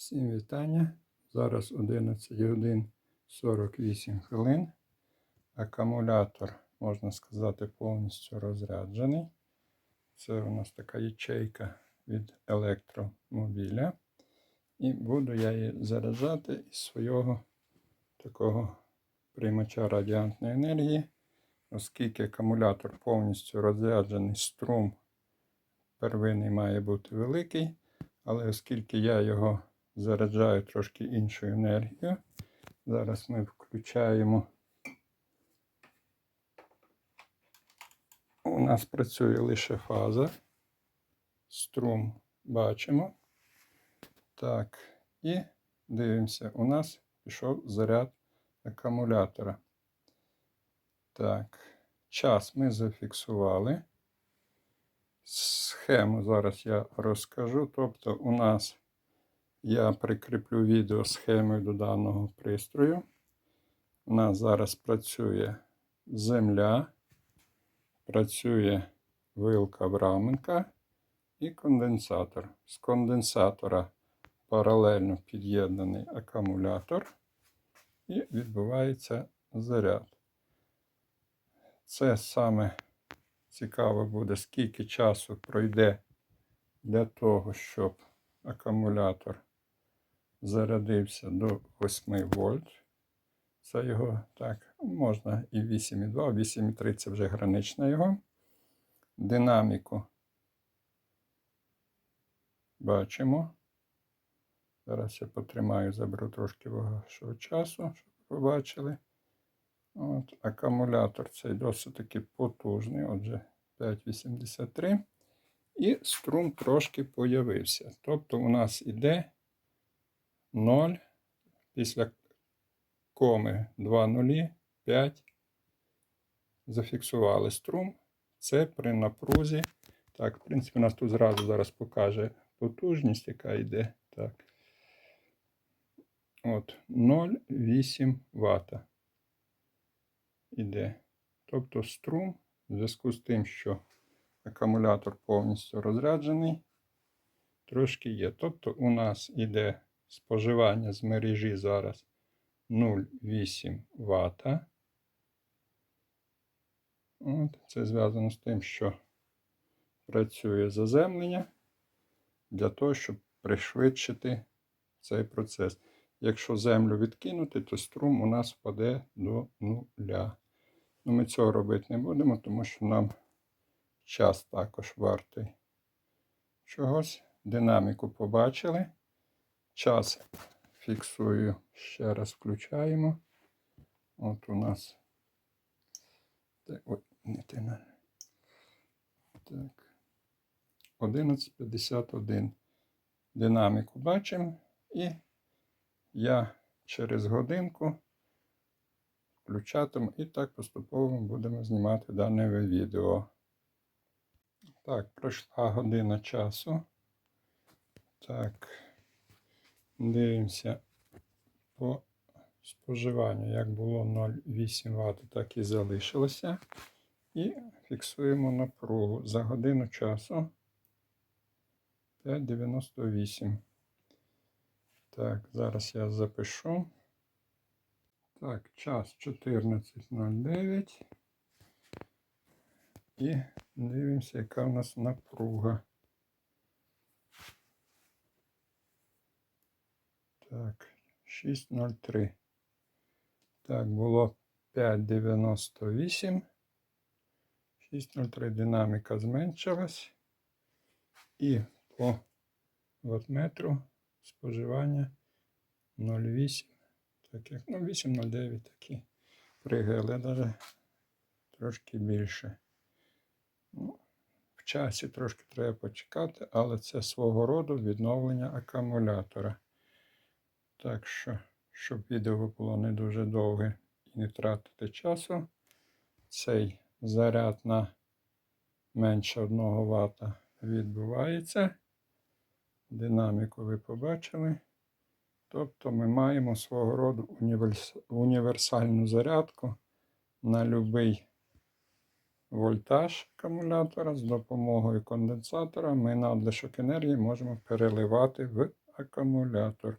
Всім вітання. Зараз 11 годин 48 хвилин. Акумулятор, можна сказати, повністю розряджений. Це у нас така ячейка від електромобіля. І буду я її заряджати із свого такого приймача радіантної енергії, оскільки акумулятор повністю розряджений, струм первинний має бути великий. Але оскільки я його заряджаю трошки іншою енергією, зараз ми включаємо. У нас працює лише фаза. Струм бачимо. Так, і дивимося, у нас пішов заряд акумулятора. Так, час ми зафіксували. Схему зараз я розкажу. Тобто, у нас я прикріплю відео схемою до даного пристрою. У нас зараз працює земля, працює вилка браменка і конденсатор. З конденсатора паралельно під'єднаний акумулятор і відбувається заряд. Це саме цікаво буде, скільки часу пройде для того, щоб акумулятор зарядився до 8 вольт. Це його так, можна і 8,2, 8,3 це вже гранична його. Динаміку бачимо. Зараз я потримаю, заберу трошки вашого часу, щоб побачили. От, Акумулятор цей досить таки потужний, отже, 5,83. І струм трошки появився. Тобто у нас іде 0 після коми 2 нулі, 5. Зафіксували струм. Це при напрузі. Так, в принципі, у нас тут зразу зараз покаже потужність, яка йде. Так. От 0,8 Вт іде. Тобто струм в зв'язку з тим, що акумулятор повністю розряджений, трошки є. Тобто у нас іде споживання з мережі зараз 0,8 Вт. От, Це зв'язано з тим, що працює заземлення для того, щоб пришвидшити цей процес. Якщо землю відкинути, то струм у нас впаде до нуля. Ну, Ми цього робити не будемо, тому що нам час також вартий чогось. Динаміку побачили. Час фіксую, ще раз включаємо. От у нас. Ой, не те на. Так. 11.51. Динаміку бачимо. І я через годинку включатиму і так поступово будемо знімати дане відео. Так, пройшла година часу. Так, дивимося по споживанню. Як було 0,8 Вт, так і залишилося. І фіксуємо напругу за годину часу 5,98. Так, зараз я запишу. Так, час 14.09. І дивимося, яка в нас напруга. Так, 6.03. Так, було 5,98. 6.03 динаміка зменшилась. І по ватметру споживання 0,8. Так як, ну, 8,09 такі пригає, але навіть трошки більше. Ну, В часі трошки треба почекати, але це свого роду відновлення акумулятора. Так що, щоб відео було не дуже довге і не тратити часу, цей заряд на менше 1 Вт відбувається. Динаміку ви побачили. Тобто ми маємо свого роду універсальну зарядку на будь-який вольтаж акумулятора з допомогою конденсатора ми надлишок енергії можемо переливати в акумулятор.